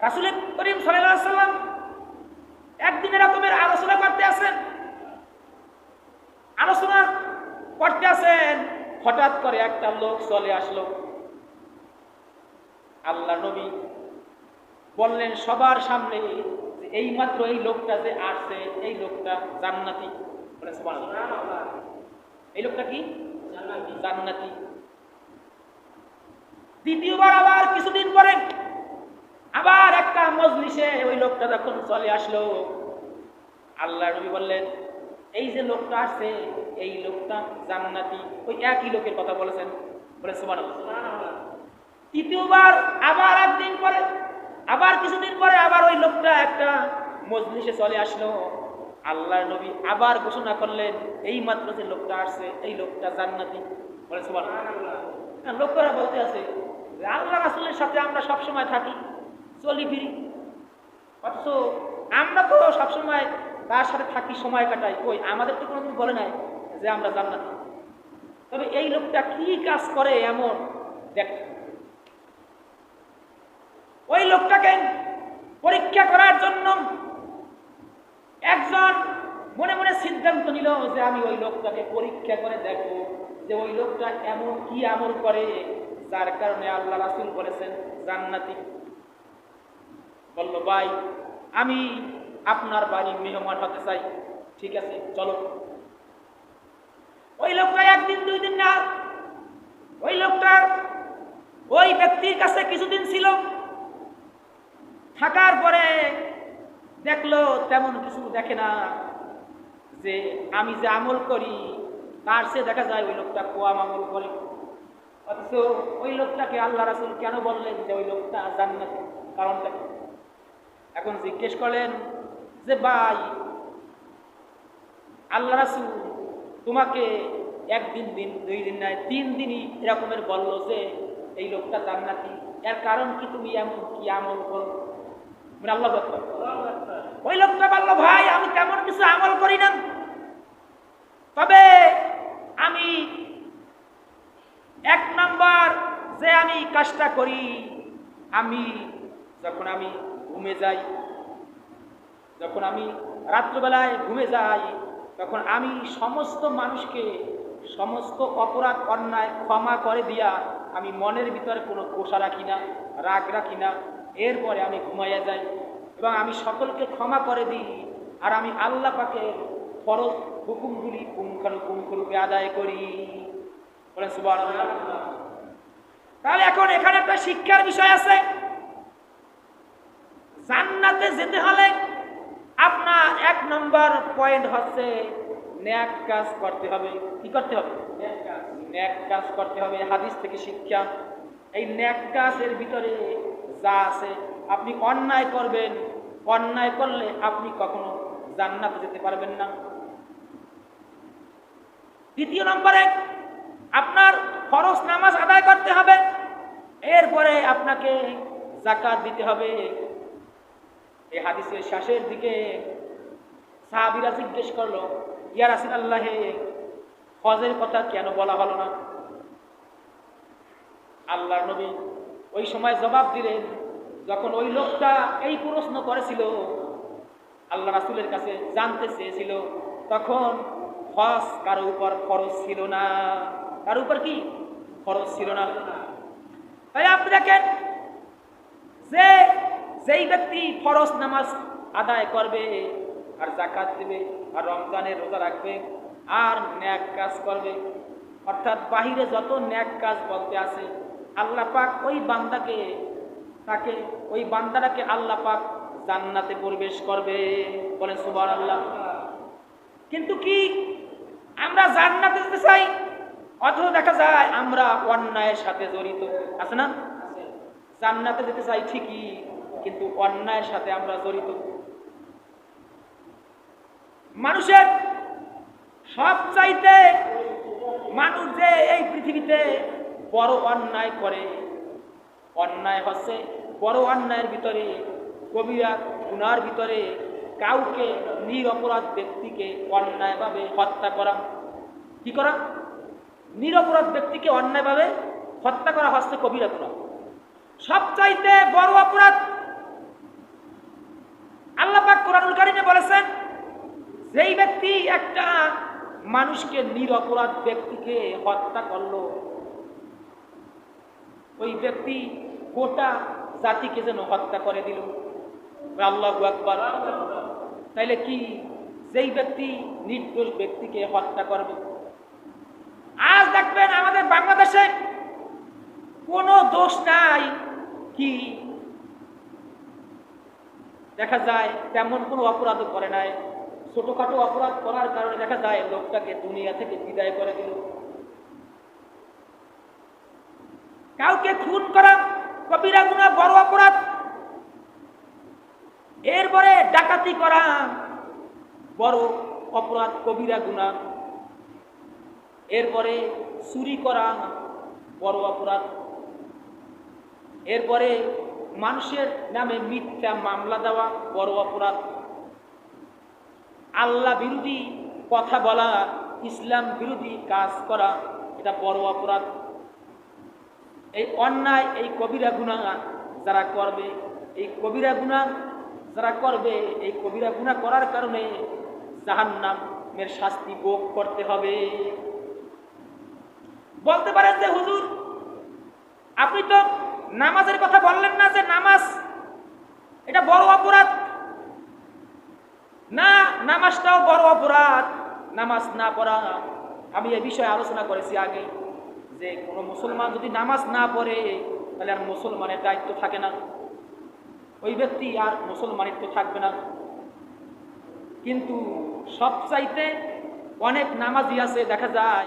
রাসুল করিম সাল্লাম একদিন এরকমের আলোচনা করতে আসেন। আলোচনা করতে আসেন, হঠাৎ করে একটা লোক চলে আসলো। আল্লাহ নবী বললেন, সবার সামনে এই মাত্র এই লোকটা যে আসছে, এই লোকটা জান্নাতি। এই লোকটা কি? জান্নাতি। দ্বিতীয়বার আবার কিছুদিন পরে আবার একটা মজলিসে ওই লোকটা যখন চলে আসলো আল্লাহ নবী বললেন এই যে লোকটা আসছে এই লোকটা জান্নাতি। ওই একই লোকের কথা বলেছেন। বলে সুবহানাল্লাহ। তৃতীয়বার আবার একদিন পরে আবার কিছুদিন পরে আবার ওই লোকটা একটা মজলিসে চলে আসলো। আল্লাহর নবী আবার ঘোষণা করলেন এই মাত্র যে লোকটা আসছে এই লোকটা জান্নাতি। বলে হ্যাঁ, লোকেরা বলতে আছে আল্লাহ রাসুলের সাথে আমরা সবসময় থাকি। চলি ফিরি। অথচ আমরা তো সবসময় তার সাথে থাকি, সময় কাটাই। কই, আমাদের তো কোনোদিন বলে নাই যে আমরা জান্নাতি। তবে এই লোকটা কি কাজ করে এমন? দেখ। ওই লোকটাকে পরীক্ষা করার জন্য একজন মনে মনে সিদ্ধান্ত নিল যে আমি ওই লোকটাকে পরীক্ষা করে দেখো যে ওই লোকটা এমন কি আমল করে, যার কারণে আল্লাহ রাসুল বলেছেন, জান্নাতি। বলল, ভাই, আমি আপনার বাড়ি মেহমান হতে চাই। ঠিক আছে, চলো। ওই লোকটা একদিন, দুই দিন না, ওই লোকটার ওই ব্যক্তির কাছে কিছুদিন ছিল। থাকার পরে দেখল তেমন কিছু দেখে না, যে আমি যে আমল করি, তার সে দেখা যায় ওই লোকটা কোয়াম আমল করে। অথচ ওই লোকটাকে আল্লাহ রাসুল কেন বললেন যে ওই লোকটা জান্নাতি? কারণটা? এখন জিজ্ঞেস করলেন যে, ভাই, আল্লাহ রাসুল তোমাকে একদিন দিন, দুই দিন নয়, তিন দিনই এরকমের বলল যে, এই লোকটা জান্নাতি। এর কারণ কি তুমি এমন কি আমল করো? আল্লাহ ওই লোকটা বলল, ভাই, আমি তেমন কিছু আমল করি না। তবে আমি এক নাম্বার যে আমি কাজটা করি, আমি, যখন আমি ঘুমে যাই। যখন আমি রাত্রবেলায় ঘুমে যাই, তখন আমি সমস্ত মানুষকে, সমস্ত অপরাধ, অন্যায় ক্ষমা করে দিয়া আমি মনের ভিতরে কোনো কোষা রাখি না, রাগ রাখি না। এরপরে আমি ঘুমাইয়া যাই এবং আমি সকলকে ক্ষমা করে দিই আর আমি আল্লাহ পাকে ফরজ হুকুমগুলি পুঙ্খানুপুঙ্খরূপে আদায় করি। বলেন সুবহানাল্লাহ। তাহলে এখন এখানে একটা শিক্ষার বিষয় আছে। জান্নাতে যেতে হলে আপনার এক নম্বর পয়েন্ট হচ্ছে ন্যাক কাজ করতে হবে। কি করতে হবে? ন্যাক কাজ করতে হবে, হাদিস থেকে শিক্ষা। এই ন্যাক কাজের ভিতরে যা আছে, আপনি অন্যায় করবেন। অন্যায় করলে আপনি কখনো জান্নাতে যেতে পারবেন না। দ্বিতীয় নম্বরে আপনার খরচ নামাজ আদায় করতে হবে। এরপরে আপনাকে জাকাত দিতে হবে। এই হাদিসের শেষের দিকে সাহাবিরা জিজ্ঞেস করল, ইয়া রাসিল আল্লাহে হজের কথা কেন বলা হলো না? আল্লাহ নবী ওই সময় জবাব দিলেন, যখন ওই লোকটা এই প্রশ্ন করেছিল, আল্লাহ রাসুলের কাছে জানতে চেয়েছিল, তখন হজ কারও উপর খরচ ছিল না। কারও উপর কি? খরচ ছিল না। তাই আপনি দেখেন যে যেই ব্যক্তি ফরজ নামাজ আদায় করবে, আর জাকাত দেবে, আর রমজানের রোজা রাখবে, আর ন্যাক কাজ করবে, অর্থাৎ বাহিরে যত ন্যাক কাজ বলতে আছে, আল্লাহ পাক ওই বান্দাকে, তাকে, ওই বান্দাটাকে আল্লাহ পাক জান্নাতে প্রবেশ করবে। বলে সুবার আল্লাহ কিন্তু কি আমরা জান্নাতে যেতে চাই? অথচ দেখা যায় আমরা অন্যায়ের সাথে জড়িত, আছে না? জান্নাতে যেতে চাই ঠিকই। কিন্তু অন্যায়ের সাথে আমরা জড়িত। মানুষের সব চাইতে মানুষ যে এই পৃথিবীতে বড় অন্যায় করে, অন্যায় হচ্ছে বড় অন্যায়ের ভিতরে কবিরা গুনার ভিতরে কাউকে নিরপরাধ ব্যক্তিকে অন্যায়ভাবে হত্যা করা। কি করা? নিরপরাধ ব্যক্তিকে অন্যায়ভাবে হত্যা করা হচ্ছে কবিরা গুণা সবচাইতে বড় অপরাধ আল্লাহ পাক কোরআনুল কারিমে বলেছেন, যেই ব্যক্তি একটা মানুষকে নিরপরাধ ব্যক্তিকে হত্যা করল, ওই ব্যক্তি গোটা জাতিকে যেন হত্যা করে দিল। আল্লাহ একবার তাইলে কি যেই ব্যক্তি নির্দোষ ব্যক্তিকে হত্যা করবে? আজ দেখবেন আমাদের বাংলাদেশে কোনো দোষ নাই কি দেখা যায় তেমন কোনো অপরাধও করে নাই। ছোটখাটো অপরাধ করার কারণে দেখা যায় লোকটাকে দুনিয়া থেকে বিদায় করে দিল। কাউকে খুন করা কবিরা গুণা বড় অপরাধ। এরপরে ডাকাতি করা বড় অপরাধ কবিরা গুণা। এরপরে চুরি করা বড় অপরাধ। এরপরে মানুষের নামে মিথ্যা মামলা দেওয়া বড় অপরাধ আল্লাহ বিরোধী কথা বলা, ইসলাম বিরোধী কাজ করা, এটা বড় অপরাধ এই অন্যায়, এই কবিরা গুণা যারা করবে, এই কবিরা গুণা যারা করবে, এই কবিরা গুণা করার কারণে জাহান্নামের শাস্তি ভোগ করতে হবে। বলতে পারেন যে, হুজুর, আপনি তো নামাজের কথা বললেন না যে নামাজ, এটা বড় অপরাধ। না, নামাজটাও বড় অপরাধ। নামাজ না পড়া, আমি এ বিষয়ে আলোচনা করেছি আগে যে কোনো মুসলমান যদি নামাজ না পড়ে, তাহলে আর মুসলমানের দায়িত্ব থাকে না। ওই ব্যক্তি আর মুসলমানিত্ব থাকবে না। কিন্তু সবচাইতে অনেক নামাজি আছে, দেখা যায়